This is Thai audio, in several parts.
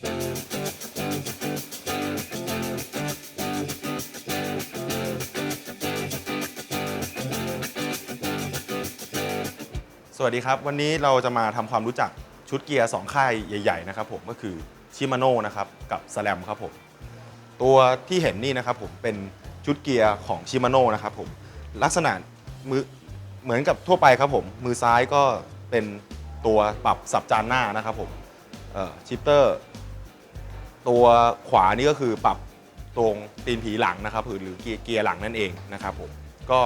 สวัสดีครับ วันนี้เราจะมาทำความรู้จักชุดเกียร์ 2 ค่ายใหญ่ ๆ นะครับผมก็คือชิมาโน่นะครับกับสแลมครับผมตัวที่เห็นนี่นะครับผมเป็นชุดเกียร์ของชิมาโน่นะครับผมลักษณะมือเหมือนกับทั่วไปครับผมมือซ้ายก็เป็นตัวปรับสับจานหน้านะครับผมชิปเตอร์ ตัวขวานี่ก็คือปรับตรงตีนผีหลังนะครับหรือเกียร์เกียร์หลังนั่นเองนะครับผมก็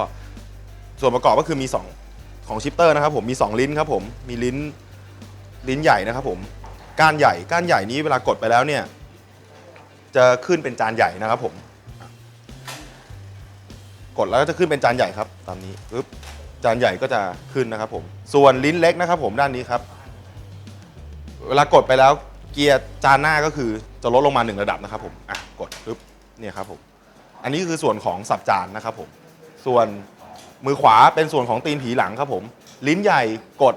ส่วนประกอบก็คือมี 2 ของชิปเตอร์นะครับผมมี 2 ลิ้นครับผมมีลิ้นลิ้นใหญ่นะครับผมก้านใหญ่ก้านใหญ่นี้เวลากดไปแล้วเนี่ยจะขึ้นเป็นจานใหญ่นะครับผม กดแล้วก็จะขึ้นเป็นจานใหญ่ครับ ตามนี้ปึ๊บจานใหญ่ก็จะขึ้นนะครับผม ส่วนลิ้นเล็กนะครับผมด้านนี้ครับ เวลากดไปแล้ว เกียร์จานหน้าก็คือจะลดลงมาหนึ่งระดับนะครับผมอะกดปึ๊บเนี่ยครับผมอันนี้คือส่วนของสับจานนะครับผมส่วนมือขวาเป็นส่วนของตีนผีหลังครับผม ลิ้นใหญ่กด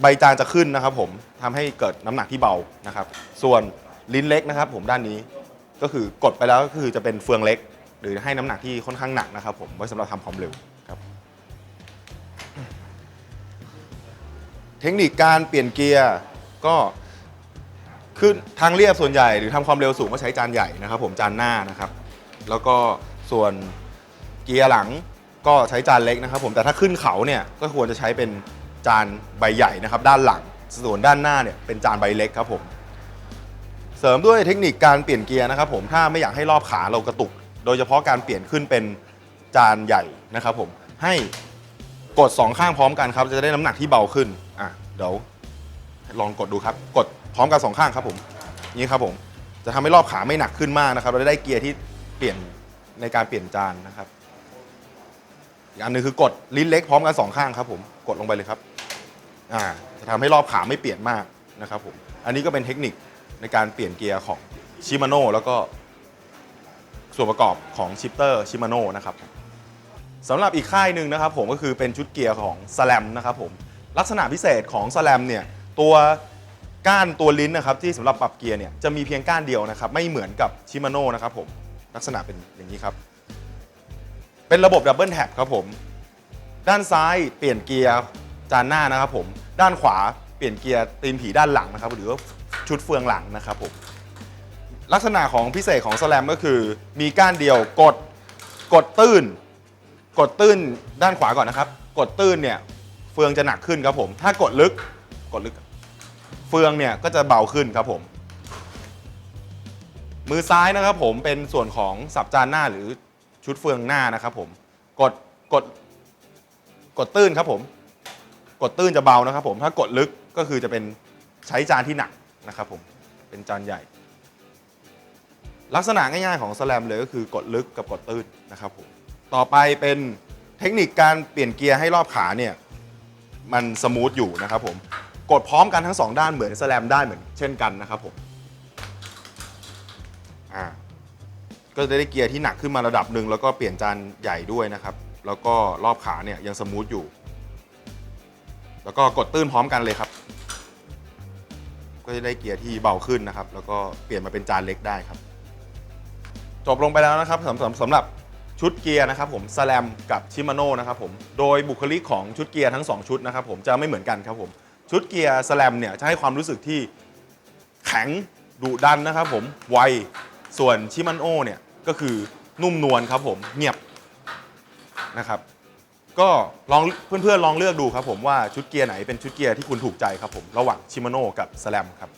ใบจานจะขึ้นนะครับผมทำให้เกิดน้ำหนักที่เบานะครับ ส่วนลิ้นเล็กนะครับผมด้านนี้ก็คือกดไปแล้วก็คือจะเป็นเฟืองเล็ก หรือให้น้ำหนักที่ค่อนข้างหนักนะครับ ผมไว้สำหรับทำความเร็วครับเทคนิคการเปลี่ยนเกียร์ก็ ขึ้นทางเรียบส่วนใหญ่หรือทำความเร็วสูงก็ใช้จานใหญ่นะครับ ผมจานหน้านะครับ แล้วก็ส่วนเกียร์หลังก็ใช้จานเล็กนะครับ ผมแต่ถ้าขึ้นเขาเนี่ยก็ควรจะใช้เป็นจานใบใหญ่นะครับ ด้านหลังส่วนด้านหน้าเนี่ยเป็นจานใบเล็กครับผมเสริมด้วยเทคนิคการเปลี่ยนเกียร์นะครับผมถ้าไม่อยากให้รอบขาเรากระตุก โดยเฉพาะการเปลี่ยนขึ้นเป็นจานใหญ่นะครับ ผมให้กดสองข้างพร้อมกันครับ จะได้น้ำหนักที่เบาขึ้นอะเดี๋ยวลองกดดูครับกด พร้อมกันสองข้างครับผมนี่ครับผมจะทำให้รอบขาไม่หนักขึ้นมากนะครับ เราได้เกียร์ที่เปลี่ยนในการเปลี่ยนจานนะครับอีกอันหนึงคือกดลิ้นเล็กพร้อมกันสองข้างครับผมกดลงไปเลยครับอ่าจะทำให้รอบขาไม่เปลี่ยนมากนะครับผมอันนี้ก็เป็นเทคนิคในการเปลี่ยนเกียร์ของชิมาโน่แล้วก็ส่วนประกอบของชิปเตอร์ชิมาโน่นะครับสำหรับอีกค่ายหนึ่งนะครับผมก็คือเป็นชุดเกียร์ของ s แลมนะครับผมลักษณะพิเศษของ s แลมเนี่ยตัว ก้านตัวลิ้นนะครับที่สำหรับปรับเกียร์เนี่ยจะมีเพียงก้านเดียวนะครับไม่เหมือนกับชิมาโน่นะครับผมลักษณะเป็นอย่างนี้ครับ เป็นระบบดับเบิลแท็บครับผม ด้านซ้ายเปลี่ยนเกียร์จานหน้านะครับผม ด้านขวาเปลี่ยนเกียร์ตีนผีด้านหลังนะครับ หรือว่าชุดเฟืองหลังนะครับผม ลักษณะของพิเศษของสแลมก็คือ มีก้านเดียวกดกดตื้น กดตื้นด้านขวาก่อนนะครับ กดตื้นเนี่ยเฟืองจะหนักขึ้นครับผม ถ้ากดลึกกดลึก เฟืองเนี่ยก็จะเบาขึ้นครับผม มือซ้ายนะครับผมเป็นส่วนของสับจานหน้าหรือชุดเฟืองหน้านะครับผมกดกดกดตื้นครับผม กดตื้นจะเบานะครับผม ถ้ากดลึกก็คือจะเป็นใช้จานที่หนักนะครับผม เป็นจานใหญ่ ลักษณะง่ายๆของสแลมเลยก็คือกดลึกกับกดตื้นนะครับผม ต่อไปเป็นเทคนิคการเปลี่ยนเกียร์ให้รอบขาเนี่ย มันสมูทอยู่นะครับผม กดพร้อมกันทั้งสองด้านเหมือนสแลมได้เหมือนเช่นกันนะครับผมอ่าก็จะได้เกียร์ที่หนักขึ้นมาระดับหนึ่งแล้วก็เปลี่ยนจานใหญ่ด้วยนะครับ แล้วก็รอบขาเนี่ยยังสมูทอยู่ แล้วก็กดตื้นพร้อมกันเลยครับ ก็จะได้เกียร์ที่เบาขึ้นนะครับ แล้วก็เปลี่ยนมาเป็นจานเล็กได้ครับ จบลงไปแล้วนะครับสำสำสำหรับชุดเกียร์นะครับผมสแลมกับชิมาโน่นะครับผมโดยบุคลิกของชุดเกียร์ทั้ง 2 ชุดนะครับผมจะไม่เหมือนกันครับผม ชุดเกียร์สแลมเนี่ยจะให้ความรู้สึกที่แข็งดุดันนะครับผมไวส่วนชิมาโน่เนี่ยก็คือนุ่มนวลครับผมเงียบนะครับก็ลองเพื่อนๆลองเลือกดูครับผมว่าชุดเกียร์ไหนเป็นชุดเกียร์ที่คุณถูกใจครับผมระหว่างชิมานโน่กับสแลมครับ